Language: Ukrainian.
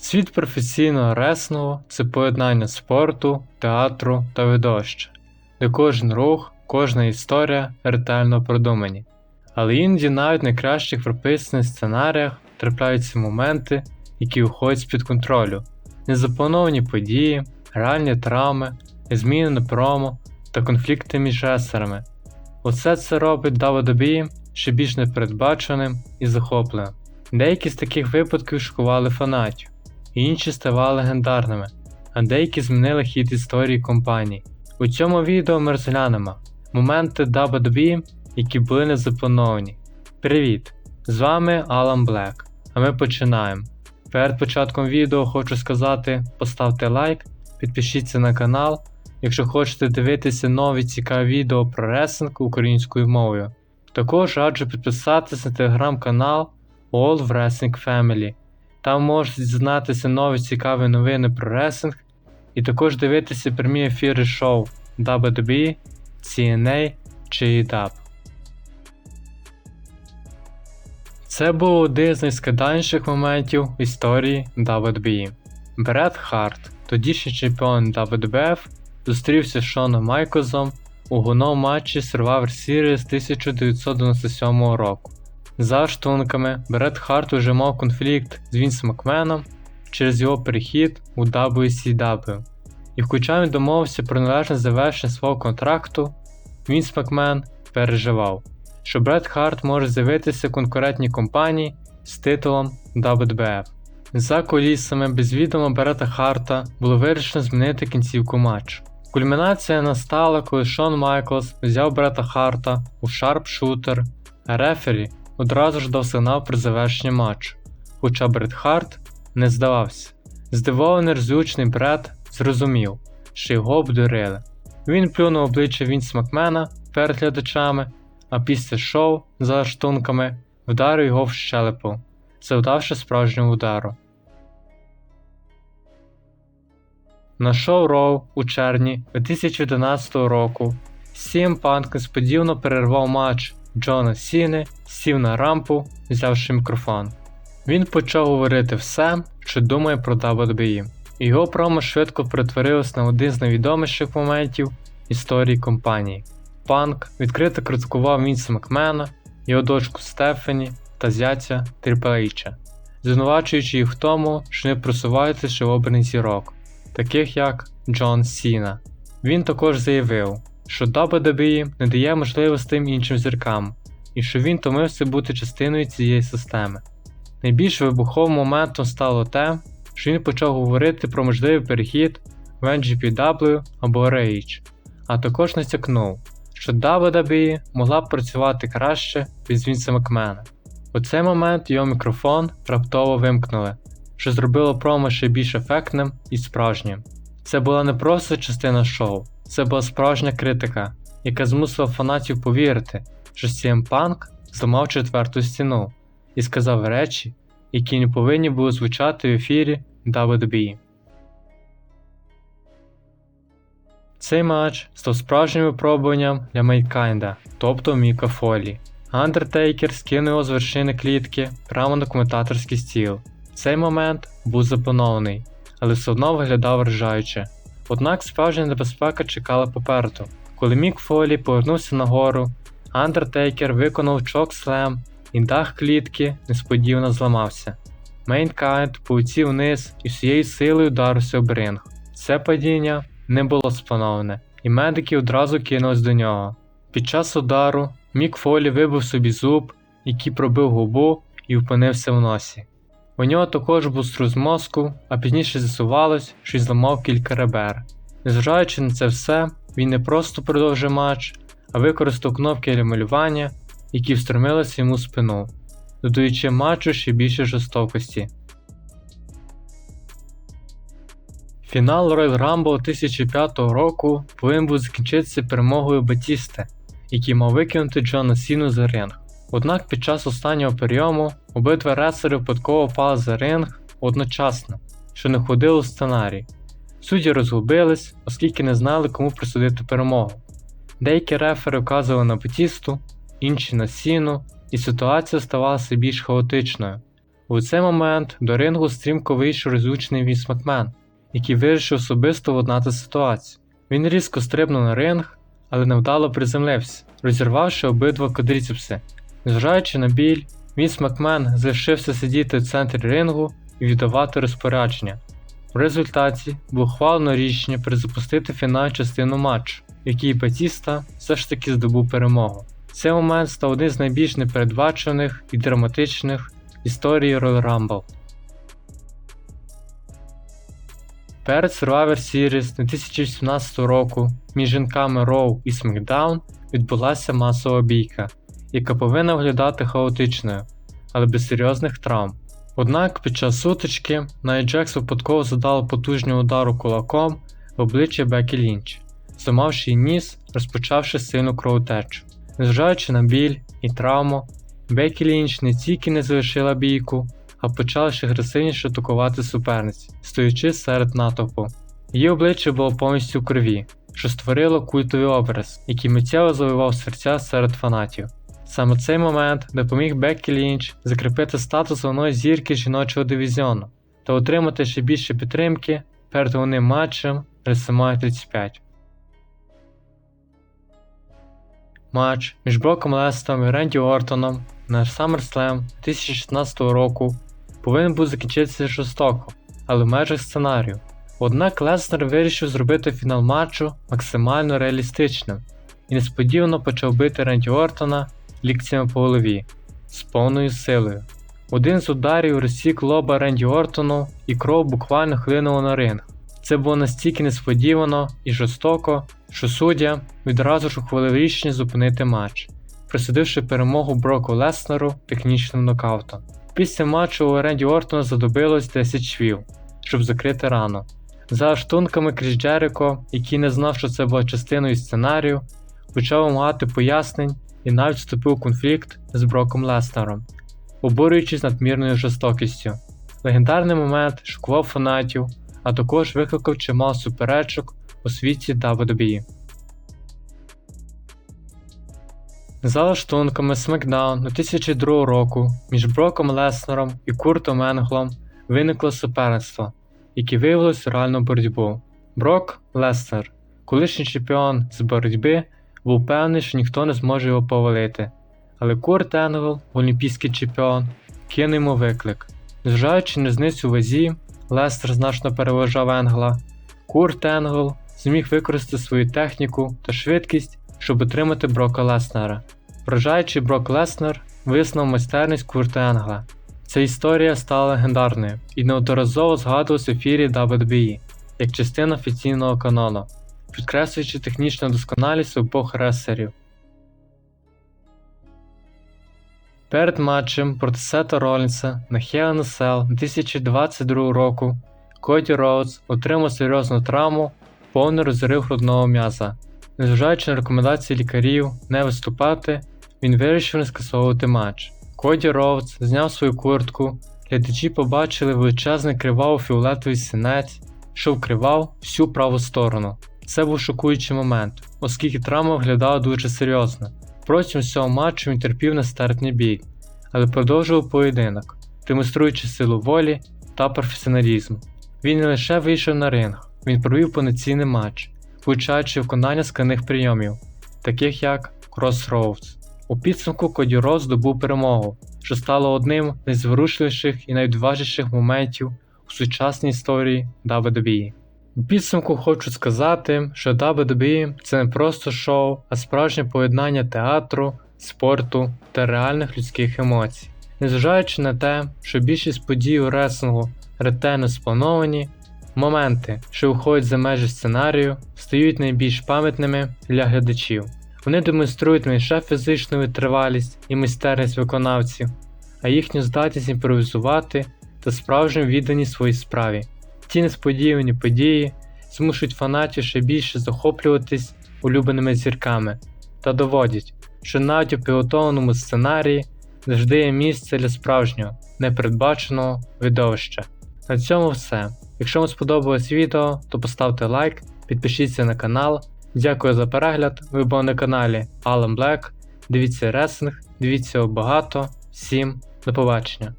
Світ професійного реслінгу – це поєднання спорту, театру та видовища, де кожен рух, кожна історія ретельно продумані. Але іноді навіть в найкращих прописаних сценаріях трапляються моменти, які виходять з-під контролю, незаплановані події, реальні травми, незмінене промо та конфлікти між рестлерами. Усе це робить WWE ще більш непередбаченим і захопленим. Деякі з таких випадків шокували фанатів, інші ставали легендарними, а деякі змінили хід історії компанії. У цьому відео ми розглянемо моменти WWE, які були не заплановані. Привіт! З вами Алан Блек, а ми починаємо. Перед початком відео хочу сказати: поставте лайк, підпишіться на канал, якщо хочете дивитися нові цікаві відео про ресинг українською мовою. Також раджу підписатися на телеграм-канал All Wrestling Family. Там можете дізнатися нові цікаві новини про ресинг і також дивитися прямі ефіри шоу WWE, CNA чи EW. Це був один з найскладніших моментів в історії WWE. Бред Харт, тодішній чемпіон WWF, зустрівся з Шоном Майкозом у гуном матчі Survivor Series 1997 року. За штунками, Бред Харт уже мав конфлікт з Вінс Макменом через його перехід у WCW. І хоча він домовився про належне завершення свого контракту, Вінс Макмен переживав, що Бред Харт може з'явитися в конкурентній компанії з титулом WWF. За колісами без відома Берета Харта було вирішено змінити кінцівку матчу. Кульмінація настала, коли Шон Майклс взяв Брета Харта у шарпшутер, а рефері одразу ж дав сигнал про завершення матчу, хоча Бред Харт не здавався. Здивований розлючний Бред зрозумів, що його обдурили. Він плюнув обличчя Вінс Макмена перед глядачами, а після шоу за штунками вдарив його в щелепу, завдавши справжнього удару. На шоу Роу у червні 2011 року CM Punk несподівано перервав матч Джона Сіни, сів на рампу, взявши мікрофон. Він почав говорити все, що думає про WWE. Його промо швидко перетворилось на один з найвідоміших моментів історії компанії. Панк відкрито критикував Вінса Макмена, його дочку Стефані та зятя Тріплейча, звинувачуючи їх в тому, що не просуваються ще в зірок, таких як Джон Сіна. Він також заявив, що WWE не дає можливостей іншим зіркам, і що він томився бути частиною цієї системи. Найбільш вибуховим моментом стало те, що він почав говорити про можливий перехід в NGPW або RH, а також натякнув, що WWE могла б працювати краще без Вінса Макмена. У цей момент його мікрофон раптово вимкнули, що зробило промо ще більш ефектним і справжнім. Це була не просто частина шоу, це була справжня критика, яка змусила фанатів повірити, що CM Punk зламав четверту стіну і сказав речі, які не повинні були звучати в ефірі WWE. Цей матч став справжнім випробуванням для Мейкайнда, тобто Міка Фолі. Андертейкер скинув його з вершини клітки прямо на коментаторський стіл. Цей момент був запланований, але все одно виглядав вражаюче. Однак справжня небезпека чекала попереду. Коли Мік Фолі повернувся нагору, Андертейкер виконав чок слем і дах клітки несподівано зламався. Мейнкайнд полетів вниз і всією силою вдарився об ринг. Це падіння не було сплановане, і медики одразу кинулись до нього. Під час удару Мік Фолі вибив собі зуб, який пробив губу і впинився в носі. У нього також був струс мозку, а пізніше з'ясувалось, що й зламав кілька ребер. Незважаючи на це все, він не просто продовжив матч, а використав кнопки для малювання, які встромилися йому в спину, додаючи матчу ще більше жорстокості. Фінал Royal Rumble 2005 року повинен був закінчитися перемогою Батісти, який мав викинути Джона Сіну за ринг. Однак під час останнього прийому обидва рестлери випадково впали за ринг одночасно, що не входило в сценарій. Судді розгубились, оскільки не знали, кому присудити перемогу. Деякі рефери вказували на Батісту, інші на Сіну, і ситуація ставала все більш хаотичною. У цей момент до рингу стрімко вийшов розлючений Вінс Макмен, який вирішив особисто владнати ситуацію. Він різко стрибнув на ринг, але невдало приземлився, розірвавши обидва квадріцепси. Незважаючи на біль, Вінс Макмен залишився сидіти в центрі рингу і віддавати розпорядження. В результаті було ухвалено рішення перезапустити фінальну частину матчу, в якій Батіста все ж таки здобув перемогу. Цей момент став одним з найбільш непередбачених і драматичних в історії Royal Rumble. Перед Survivor Series 2018 року між жінками Raw і SmackDown відбулася масова бійка, яка повинна виглядати хаотичною, але без серйозних травм. Однак під час сутички Найя Джекс випадково задала потужний удару кулаком в обличчя Бекі Лінч, зламавши їй ніс, розпочавши сильну кровотечу. Незважаючи на біль і травму, Бекі Лінч не тільки не залишила бійку, а почала ще агресивніше атакувати суперниць, стоячи серед натовпу. Її обличчя було повністю в крові, що створило культовий образ, який миттєво завивав серця серед фанатів. Саме цей момент допоміг Беккі Лінч закріпити статус головної зірки жіночого дивізіону та отримати ще більше підтримки перед головним матчем WrestleMania 35. Матч між Броком Лестером і Ренді Ортоном на SummerSlam 2016 року повинен був закінчитися жорстоко, але в межах сценарію. Однак Леснер вирішив зробити фінал матчу максимально реалістичним і несподівано почав бити Ренді Ортона ліктями по голові з повною силою. Один з ударів розсік лоба Ренді Ортону і кров буквально хлинула на ринг. Це було настільки несподівано і жорстоко, що суддя відразу ж ухвалив рішення зупинити матч, присудивши перемогу Броку Леснеру технічним нокаутом. Після матчу у Ренді Ортона задобилось 10 швів, щоб закрити рану. За штунками Кріс Джеріко, який не знав, що це була частиною сценарію, почав вимагати пояснень і навіть вступив у конфлікт з Броком Леснером, обурюючись надмірною жорстокістю. Легендарний момент шокував фанатів, а також викликав чимало суперечок у світі WWE. За лаштунками SmackDown 2002 року між Броком Леснером і Куртом Енглом виникло суперництво, яке виявилось реальну боротьбу. Брок Леснер, колишній чемпіон з боротьби, був певний, що ніхто не зможе його повалити. Але Курт Енгл, олімпійський чемпіон, кинув йому виклик. Зважаючи на різницю у вазі, Лестер значно переважав Енгла. Курт Енгл зміг використати свою техніку та швидкість, щоб отримати Брока Леснера. Вражаючи Брок Леснер визнав майстерність Курта Енгла. Ця історія стала легендарною і неодноразово згадувалась в ефірі WWE як частина офіційного канону, підкреслюючи технічну досконалість обох ресерів. Перед матчем проти Сета Ролінса на Hell in a Cell 2022 року Коді Роудс отримав серйозну травму, повний розрив грудного м'яза. Незважаючи на рекомендації лікарів не виступати, він вирішив не скасовувати матч. Коді Роудс зняв свою куртку, глядачі побачили величезний криваво фіолетовий синець, що вкривав всю праву сторону. Це був шокуючий момент, оскільки травма виглядала дуже серйозно. Протягом всього матчу він терпів нестерпний бій, але продовжував поєдинок, демонструючи силу волі та професіоналізм. Він не лише вийшов на ринг, він провів повноцінний матч, включаючи виконання складних прийомів, таких як Crossroads. У підсумку Коді Роуз здобув перемогу, що стало одним з найзворушливіших і найвідважніших моментів у сучасній історії WWE. У підсумку хочу сказати, що WWE це не просто шоу, а справжнє поєднання театру, спорту та реальних людських емоцій. Незважаючи на те, що більшість подій у реслингу ретельно сплановані, моменти, що виходять за межі сценарію, стають найбільш пам'ятними для глядачів. Вони демонструють не лише фізичну витривалість і майстерність виконавців, а їхню здатність імпровізувати та справжню відданість своїй справі. Ці несподівані події змушують фанатів ще більше захоплюватись улюбленими зірками та доводять, що навіть у підготовленому сценарії завжди є місце для справжнього, непередбаченого видовища. На цьому все. Якщо вам сподобалось відео, то поставте лайк, підпишіться на канал. Дякую за перегляд. Ви були на каналі Alan Black. Дивіться реслинг, дивіться його багато. Всім до побачення.